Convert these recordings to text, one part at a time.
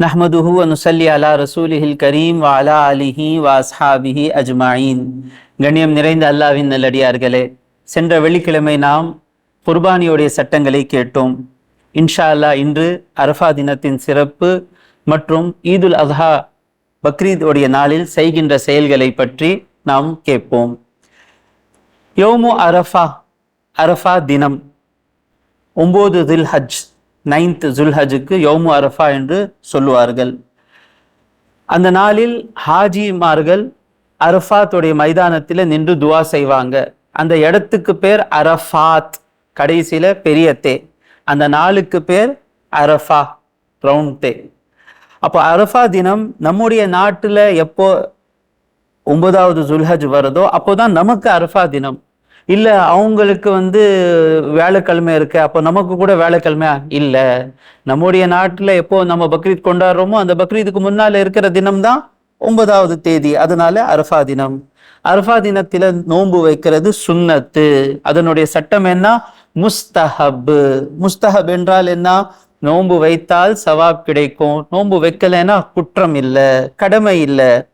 நஹ்மதுஹு நுசல்லி அலா ரசூலிஹில் கரீம் வ அலா அலிஹி வ அஜ்மாயின். கண்ணியம் நிறைந்த அல்லாவின் நல்லடியார்களே சென்ற வெள்ளிக்கிழமை நாம் குர்பானியுடைய சட்டங்களை கேட்டோம். இன்ஷா அல்லா இன்று அரஃபா தினத்தின் சிறப்பு மற்றும் ஈதுல் அஹா பக்ரீத் உடைய நாளில் செய்கின்ற செயல்களை பற்றி நாம் கேட்போம். யோமு அரஃபா அரஃபா தினம் ஒம்பது தில் ஹஜ் நைன்த் ஜுல்ஹஜுக்கு யோமு அரஃபா என்று சொல்லுவார்கள். அந்த நாளில் ஹாஜிமார்கள் அரஃபாத்துடைய மைதானத்தில் நின்று துவா செய்வாங்க. அந்த இடத்துக்கு பேர் அரஃபாத் கடைசியில் பெரிய தே. அந்த நாளுக்கு பேர் அரஃபா ரவுண்ட் தே. அப்போ அரஃபா தினம் நம்முடைய நாட்டில் எப்போ ஒன்பதாவது ஜுல்ஹஜ் வருதோ அப்போதான் நமக்கு அரஃபா தினம். இல்லை அவங்களுக்கு வந்து வேலைக்கிழமை இருக்கு. அப்போ நமக்கு கூட வேலைக்கிழமையா? இல்லை. நம்முடைய நாட்டில் எப்போ நம்ம பக்ரீத் கொண்டாடுறோமோ அந்த பக்ரீதுக்கு முன்னால் இருக்கிற தினம் தான் ஒன்பதாவது தேதி. அதனால அரஃபா தினம். அரஃபா தினத்தில் நோன்பு வைக்கிறது சுன்னத்து. அதனுடைய சட்டம் என்ன? முஸ்தஹப். முஸ்தஹப் என்றால் என்ன? நோன்பு வைத்தால் சவாப் கிடைக்கும். நோன்பு வைக்கலைன்னா குற்றம் இல்லை. கடமை இல்லை.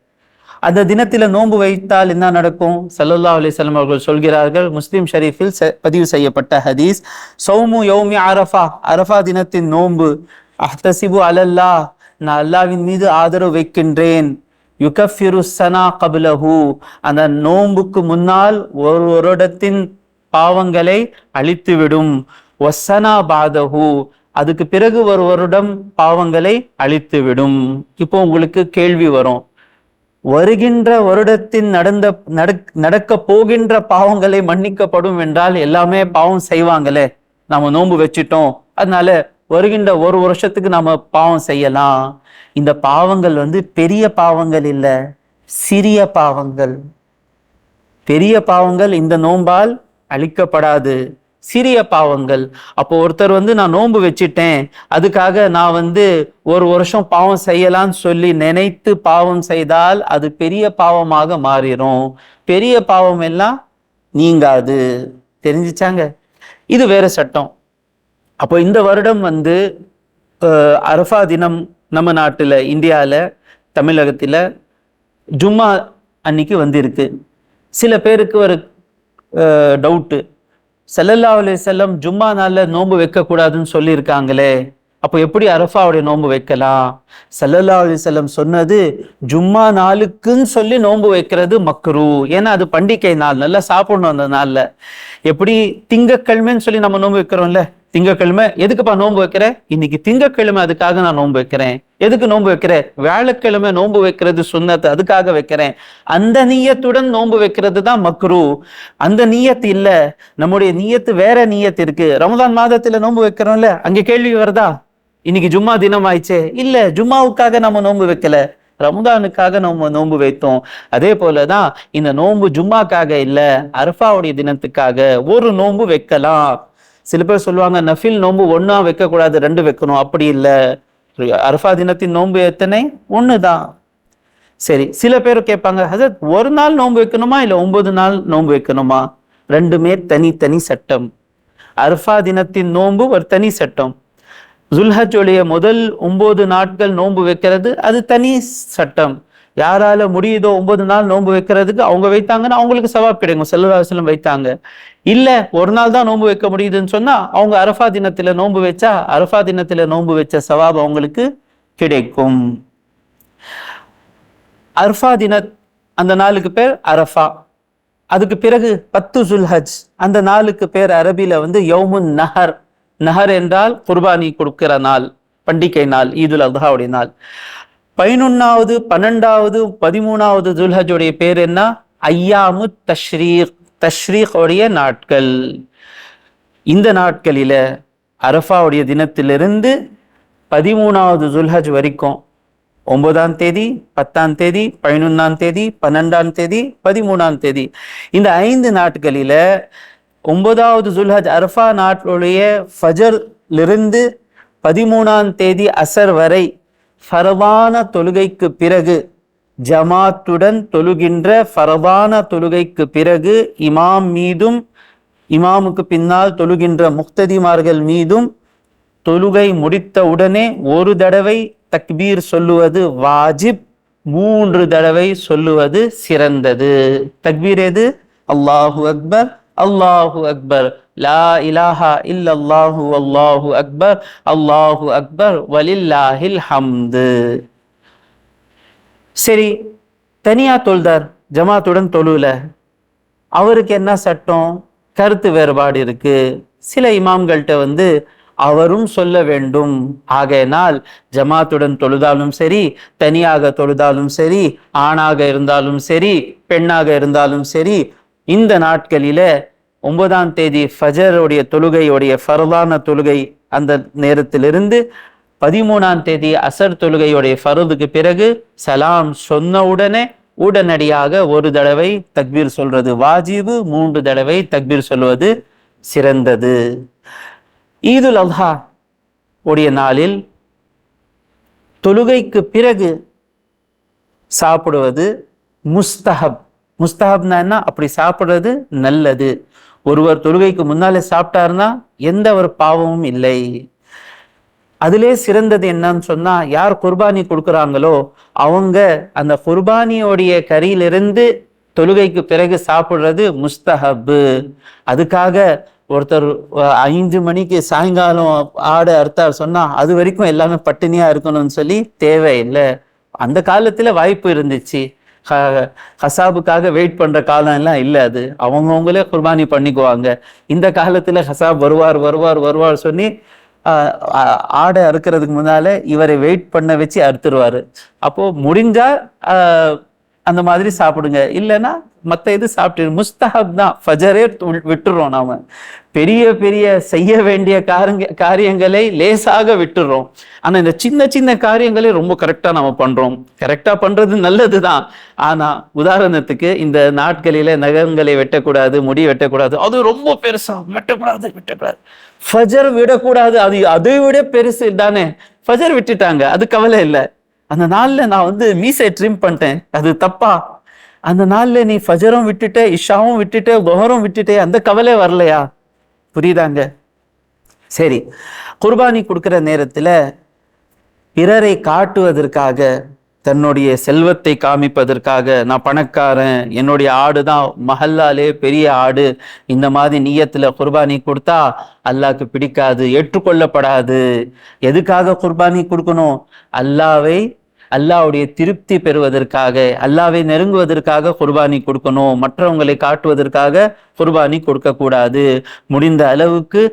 அந்த தினத்தில் நோன்பு வைத்தால் என்ன நடக்கும்? சல்லல்லா அலிசல்லம் அவர்கள் சொல்கிறார்கள் முஸ்லீம் ஷரீஃபில் பதிவு செய்யப்பட்ட ஹதீஸ் சௌமு யௌமி அரஃபா அரஃபா தினத்தின் நோன்பு அஹ்தசிபு அலல்லா நான் அல்லாவின் மீது ஆதரவு வைக்கின்றேன் யுகஃபிரு சனா கபிலஹு அந்த நோன்புக்கு முன்னால் ஒரு வருடத்தின் பாவங்களை அழித்துவிடும் ஒசனா பாதஹு அதுக்கு பிறகு ஒரு வருடம் பாவங்களை அழித்துவிடும். இப்போ உங்களுக்கு கேள்வி வரும் வருகின்ற வருடத்தின் நடந்த நடக்க போகின்ற பாவங்களை மன்னிக்கப்படும் என்றால் எல்லாமே பாவம் செய்வாங்களே. நாம நோன்பு வச்சிட்டோம். அதனால வருகின்ற ஒரு வருஷத்துக்கு நாம பாவம் செய்யலாம். இந்த பாவங்கள் வந்து பெரிய பாவங்கள் இல்லை சிறிய பாவங்கள். பெரிய பாவங்கள் இந்த நோம்பால் அழிக்கப்படாது. சிறிய பாவங்கள். அப்போ ஒருத்தர் வந்து நான் நோன்பு வச்சுட்டேன். அதுக்காக நான் வந்து ஒரு வருஷம் பாவம் செய்யலான்னு சொல்லி நினைத்து பாவம் செய்தால் அது பெரிய பாவமாக மாறிடும் பெரிய பாவம் எல்லாம் நீங்காது. தெரிஞ்சிச்சாங்க? இது வேற சட்டம். அப்போ இந்த வருடம் வந்து அரஃபா தினம் நம்ம நாட்டில் இந்தியாவில் தமிழகத்தில் ஜும்மா அன்னைக்கு வந்திருக்கு. சில பேருக்கு ஒரு டவுட்டு. செல்லல்லா அலி செல்லம் ஜும்மா நாளில் நோன்பு வைக்கக்கூடாதுன்னு சொல்லியிருக்காங்களே அப்போ எப்படி அரஃபாவுடைய நோன்பு வைக்கலாம்? சல்லல்லா அலி செல்லம் சொன்னது ஜும்மா நாளுக்குன்னு சொல்லி நோன்பு வைக்கிறது மக்ரு. ஏன்னா அது பண்டிகை நாள் நல்லா சாப்பிடணும் அந்த நாளில். எப்படி திங்கக்கிழமைன்னு சொல்லி நம்ம நோன்பு வைக்கிறோம்ல? திங்கக்கிழமை எதுக்குப்பா நோன்பு வைக்கிற? இன்னைக்கு திங்கக்கிழமை அதுக்காக நான் நோன்பு வைக்கிறேன். எதுக்கு நோன்பு வைக்கிறேன் வியாழக்கிழமை நோன்பு வைக்கிறது சுண்ணத்து அதுக்காக வைக்கிறேன். அந்த நீயத்துடன் நோன்பு வைக்கிறது தான் மக்ரு. அந்த நீயத்து இல்ல. நம்முடைய நீயத்து வேற நீயத்து இருக்கு. ரமதான் மாதத்துல நோன்பு வைக்கிறோம்ல அங்க கேள்வி வருதா? இன்னைக்கு ஜும்மா தினம் ஆயிடுச்சே இல்ல ஜும்மாவுக்காக நம்ம நோன்பு வைக்கல. ரமதானுக்காக நம்ம நோன்பு வைத்தோம். அதே போலதான் இந்த நோன்பு ஜும்மாக்காக இல்ல அரஃபாவுடைய தினத்துக்காக ஒரு நோன்பு வைக்கலாம். சில பேர் சொல்லுவாங்க நஃபில் நோன்பு ஒன்றா வைக்கக்கூடாது ரெண்டு வைக்கணும். அப்படி இல்லை. அரஃபா தினத்தின் நோன்பு எத்தனை? ஒன்று தான். சரி சில பேர் கேட்பாங்க ஹசரத் ஒரு நாள் நோன்பு வைக்கணுமா? இல்லை ஒன்பது நாள் நோன்பு வைக்கணுமா? ரெண்டுமே தனித்தனி சட்டம். அர்ஃபா தினத்தின் நோன்பு ஒரு தனி சட்டம். ஜுல்ஹஜோடைய முதல் ஒன்பது நாட்கள் நோன்பு வைக்கிறது அது தனி சட்டம். யாரால முடியுதோ ஒன்பது நாள் நோன்பு வைக்கிறதுக்கு அவங்க வைத்தாங்கன்னா அவங்களுக்கு சவாப் கிடைக்கும். செல்வராசலம் வைத்தாங்க. இல்ல ஒரு நாள் தான் நோன்பு வைக்க முடியுதுன்னு சொன்னா அவங்க அரஃபா தினத்துல நோன்பு வச்சா அரஃபா தினத்துல நோன்பு வச்ச சவாப் அவங்களுக்கு கிடைக்கும். அரஃபா தின அந்த நாளுக்கு பேர் அரஃபா. அதுக்கு பிறகு பத்து சுல்ஹஜ். அந்த நாளுக்கு பேர் அரபில வந்து யௌமுன் நஹர். நஹர் என்றால் குர்பானி கொடுக்கிற நாள் பண்டிகை நாள் ஈதுல் அல்ஹாவுடைய நாள். பதினொன்னாவது பன்னெண்டாவது பதிமூணாவது துல்ஹஜுடைய பேர் என்ன? ஐயாமு தஷ்ரீக். தஷ்ரீகோடைய நாட்கள். இந்த நாட்களில அரஃபாவுடைய தினத்திலிருந்து பதிமூணாவது துல்ஹஜ் வரைக்கும் ஒன்பதாம் தேதி பத்தாம் தேதி பதினொன்றாம் தேதி பன்னெண்டாம் தேதி பதிமூணாம் தேதி. இந்த ஐந்து நாட்களில ஒன்பதாவது துல்ஹஜ் அரஃபா நாட்டுடைய ஃபஜர்லிருந்து பதிமூணாம் தேதி அசர் வரை ஃபரவான தொழுகைக்கு பிறகு ஜமாத்துடன் தொழுகின்ற ஃபரவான தொழுகைக்கு பிறகு இமாம் மீதும் இமாமுக்கு பின்னால் தொழுகின்ற முக்ததிமார்கள் மீதும் தொழுகை முடித்த உடனே ஒரு தடவை தக்பீர் சொல்லுவது வாஜிப் மூன்று தடவை சொல்லுவது சிறந்தது. தக்பீர் எது? அல்லாஹு அக்பர். அல்லாஹு அக்பர் லா இலாஹா இல்லல்லாஹு அல்லாஹு அக்பர் அல்லாஹு அக்பர் வலில்லாஹில் ஹம்து சரி தனியா தொழுதார் ஜமாத்துடன் தொழுல. அவருக்கு என்ன சட்டம்? கருத்து வேறுபாடு இருக்கு. சில இமாம்கள்கிட்ட வந்து அவரும் சொல்ல வேண்டும். ஆகையினால் ஜமாத்துடன் தொழுதாலும் சரி தனியாக தொழுதாலும் சரி ஆணாக இருந்தாலும் சரி பெண்ணாக இருந்தாலும் சரி இந்த நாட்களில ஒன்பதாம் தேதி ஃபஜருடைய தொழுகையுடைய ஃபர்தான தொழுகை அந்த நேரத்திலிருந்து பதிமூணாம் தேதி அசர் தொழுகையுடைய ஃபருதுக்கு பிறகு சலாம் சொன்ன உடனே உடனடியாக ஒரு தடவை தக்பீர் சொல்றது. வாஜிபு மூன்று தடவை தக்பீர் சொல்வது சிறந்தது. ஈதுல் அல்ஹா உடைய நாளில் தொழுகைக்கு பிறகு சாப்பிடுவது முஸ்தஹப். முஸ்தஹப்னா என்ன அப்படி சாப்பிட்றது நல்லது. ஒருவர் தொழுகைக்கு முன்னாலே சாப்பிட்டாருன்னா எந்த ஒரு பாவமும் இல்லை. அதிலே சிறந்தது என்னன்னு சொன்னா யார் குர்பானி கொடுக்குறாங்களோ அவங்க அந்த குர்பானியோடைய கறியிலிருந்து தொழுகைக்கு பிறகு சாப்பிட்றது முஸ்தஹப்பு. அதுக்காக ஒருத்தர் ஐந்து மணிக்கு சாயங்காலம் ஆடு அறுத்தார் சொன்னா அது வரைக்கும் எல்லாமே பட்டினியா இருக்கணும்னு சொல்லி தேவையில்லை. அந்த காலத்துல வாய்ப்பு இருந்துச்சு. ஹசாபுக்காக வெயிட் பண்ணுற காலம் எல்லாம் இல்லை அது. அவங்கவுங்களே குர்பானி பண்ணிக்குவாங்க. இந்த காலத்தில் ஹசாப் வருவார் வருவார் வருவார் சொல்லி ஆடை அறுக்கிறதுக்கு முன்னால் இவரை வெயிட் பண்ண வச்சு அறுத்துருவார். அப்போது முடிஞ்சால் அந்த மாதிரி சாப்பிடுங்க. இல்லைன்னா மற்ற இது சாப்பிட்டு முஸ்தஹப் தான் ஃபஜரே விட்டுறோம் நாம. பெரிய பெரிய செய்ய வேண்டிய காரங்க காரியங்களை லேசாக விட்டுறோம். ஆனால் இந்த சின்ன சின்ன காரியங்களை ரொம்ப கரெக்டாக நம்ம கரெக்டாக பண்ணுறது நல்லது தான். ஆனால் உதாரணத்துக்கு இந்த நாட்களில் நகங்களை வெட்டக்கூடாது முடி வெட்டக்கூடாது அது ரொம்ப பெருசாக வெட்டக்கூடாது வெட்டக்கூடாது. ஃபஜர் விடக்கூடாது அது அதை விட பெருசு தானே ஃபஜர் விட்டுட்டாங்க அது கவலை இல்லை. அந்த நாளில் நான் வந்து மீசை ட்ரிம் பண்ணிட்டேன். அது தப்பா? அந்த நாளில் நீ ஃபஜரும் விட்டுட்ட இஷாவும் விட்டுட்ட குஹரும் விட்டுட்டே அந்த கவலை வரலையா? புரியுதாங்க? சரி குர்பானி கொடுக்குற நேரத்தில் பிறரை காட்டுவதற்காக தன்னுடைய செல்வத்தை காமிப்பதற்காக நான் பணக்காரன் என்னுடைய ஆடு தான் மஹல்லாலே பெரிய ஆடு இந்த மாதிரி நீயத்தில் குர்பானி கொடுத்தா அல்லாஹ்க்கு பிடிக்காது ஏற்றுக்கொள்ளப்படாது. எதுக்காக குர்பானி கொடுக்கணும்? அல்லாவை அல்லாவுடைய திருப்தி பெறுவதற்காக அல்லாவை நெருங்குவதற்காக குர்பானி கொடுக்கணும். மற்றவங்களை காட்டுவதற்காக குர்பானி கொடுக்கக்கூடாது. முடிந்த அளவுக்கு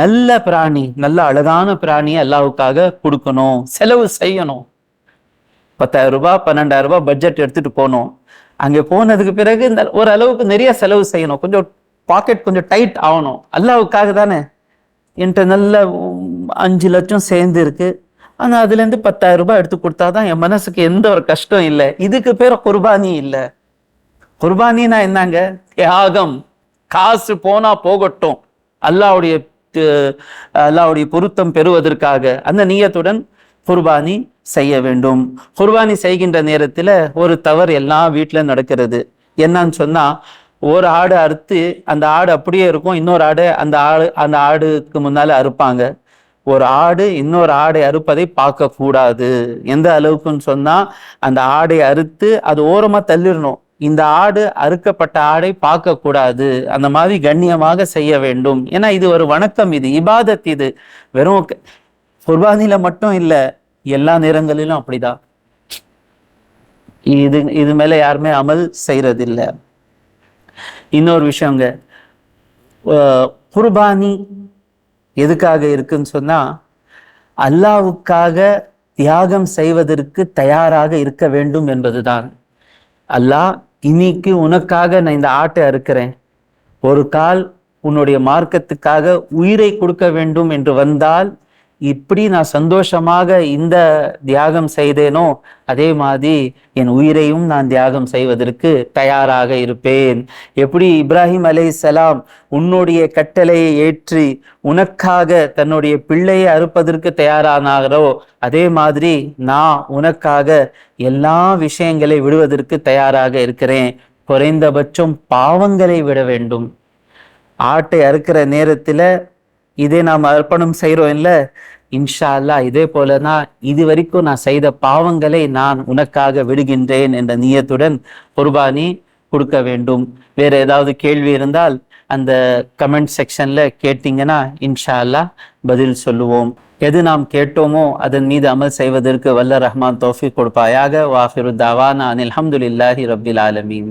நல்ல பிராணி நல்ல அழகான பிராணி அல்லாவுக்காக கொடுக்கணும். செலவு செய்யணும். பத்தாயிரம் ரூபாய் பன்னெண்டாயிரம் ரூபாய் பட்ஜெட் எடுத்துட்டு போனோம் அங்கே போனதுக்கு பிறகு இந்த ஓரளவுக்கு நிறைய செலவு செய்யணும். கொஞ்சம் பாக்கெட் கொஞ்சம் டைட் ஆகணும். அல்லாவுக்காக தானே? என்கிட்ட நல்ல அஞ்சு லட்சம் சேர்ந்து இருக்கு. ஆனால் அதுலேருந்து பத்தாயிரம் ரூபாய் எடுத்து கொடுத்தா தான் என் மனசுக்கு எந்த ஒரு கஷ்டம் இல்லை. இதுக்கு பேர் குர்பானி இல்லை. குர்பானின்னா என்னங்க? தியாகம். காசு போனால் போகட்டும். அல்லாவுடைய அல்லாவுடைய பொருத்தம் பெறுவதற்காக அந்த நீயத்துடன் குர்பானி செய்ய வேண்டும். குர்பானி செய்கின்ற நேரத்தில் ஒரு தவறு எல்லா வீட்டில் நடக்கிறது. என்னன்னு சொன்னால் ஒரு ஆடு அறுத்து அந்த ஆடு அப்படியே இருக்கும் இன்னொரு ஆடு அந்த ஆடு அந்த ஆடுக்கு முன்னால் அறுப்பாங்க. ஒரு ஆடு இன்னொரு ஆடை அறுப்பதை பார்க்க கூடாது எந்த அளவுக்குன்னு சொன்னா அந்த ஆடை அறுத்து அது ஓரமா தள்ளிடணும். இந்த ஆடு அறுக்கப்பட்ட ஆடை பார்க்க கூடாது அந்த மாதிரி கண்ணியமாக செய்ய வேண்டும். ஏன்னா இது ஒரு வணக்கம் இது இபாதத் இது. வெறும் குர்பானில மட்டும் இல்லை எல்லா நேரங்களிலும் அப்படிதான். இது இது மேல யாருமே அமல் செய்யறதில்லை இன்னொரு விஷயங்க குர்பானி எதுக்காக இருக்குன்னு சொன்னா அல்லாவுக்காக தியாகம் செய்வதற்கு தயாராக இருக்க வேண்டும் என்பதுதான். அல்லாஹ் இன்னைக்கு உனக்காக நான் இந்த ஆட்டை அறுக்கிறேன். ஒரு கால் உன்னுடைய மார்க்கத்துக்காக உயிரை கொடுக்க வேண்டும் என்று வந்தால் இப்படி நான் சந்தோஷமாக இந்த தியாகம் செய்தேனோ அதே மாதிரி என் உயிரையும் நான் தியாகம் செய்வதற்கு தயாராக இருப்பேன். எப்படி இப்ராஹிம் அலைஹிஸ்ஸலாம் உன்னுடைய கட்டளையை ஏற்றி உனக்காக தன்னுடைய பிள்ளையை அறுப்பதற்கு தயாரானாரோ அதே மாதிரி நான் உனக்காக எல்லா விஷயங்களை விடுவதற்கு தயாராக இருக்கிறேன். குறைந்தபட்சம் பாவங்களை விட வேண்டும். ஆட்டை அறுக்கிற நேரத்தில் இதே நாம் அர்ப்பணம் செய்கிறோம் இல்லை இன்ஷா அல்லாஹ் இதே போல தான் இது வரைக்கும் நான் செய்த பாவங்களை நான் உனக்காக விடுகின்றேன் என்ற நியத்துடன் குர்பானி கொடுக்க வேண்டும். வேற ஏதாவது கேள்வி இருந்தால் அந்த கமெண்ட் செக்ஷன்ல கேட்டீங்கன்னா இன்ஷா அல்லாஹ் பதில் சொல்லுவோம். எது நாம் கேட்டோமோ அதன் மீது அமல் செய்வதற்கு வல்ல ரஹ்மான் தோஃபி கொடுப்பாயாக. வாஃபிரு தாவானா அனில் அல்ஹம்துலில்லாஹி ரபில் ஆலமீன்.